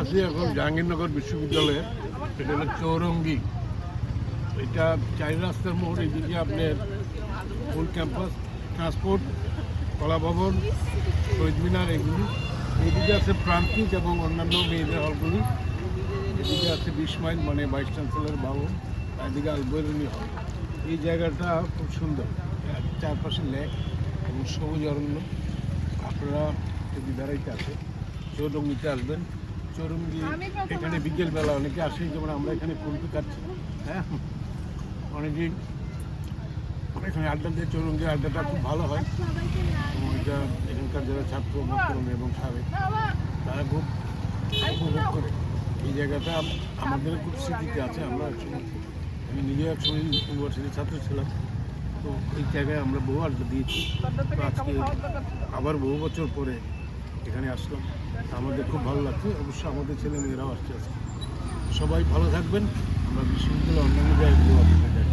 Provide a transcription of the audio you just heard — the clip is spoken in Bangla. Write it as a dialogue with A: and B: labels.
A: আছি এখন জাহাঙ্গীরনগর বিশ্ববিদ্যালয়ে। এটা হলো চৌরঙ্গি। এটা চারি রাস্তার মোড় এদিকে আপনার ফুল ক্যাম্পাস ট্রান্সপোর্ট কলাভবন শহীদ মিনার এগুলি। এইদিকে আছে প্রান্তিক এবং অন্যান্য মেয়েদের হলগুলি। এদিকে আছে বিশ মাইল মানে ভাইস চ্যান্সেলর ভবন এদিকে আলবরণী হল। এই জায়গাটা খুব সুন্দর। চারপাশে লেক এবং সবুজ অরণ্য। আপনারা যদি বেড়াইতে আসে চৌরঙ্গিতে আসবেন। চৌরঙ্গি এখানে বিকেলবেলা অনেকে আসে যেমন আমরা এখানে কুলপি কাটছি হ্যাঁ? অনেকেই এখানে আড্ডা দিয়ে চৌরঙ্গি আড্ডাটা খুব ভালো হয়। এবং এটা এখানকার যারা ছাত্র বর্তমান এবং সাবেক তারা খুব উপভোগ করে। এই জায়গাটা আমাদের খুব স্মৃতিতে আছে আমরা আমি নিজে একসময় ইউনিভার্সিটির ছাত্র ছিলাম। তো এই জায়গায় আমরা বহু আড্ডা দিয়েছি। আজকে আবার বহু বছর পরে এখানে আসলাম আমাদের খুব ভালো লাগছে। অবশ্য আমাদের ছেলে মেয়েরাও আসছে সবাই ভালো থাকবেন। আমরা বিশ্ববিদ্যালয়ের অন্যান্য জায়গায়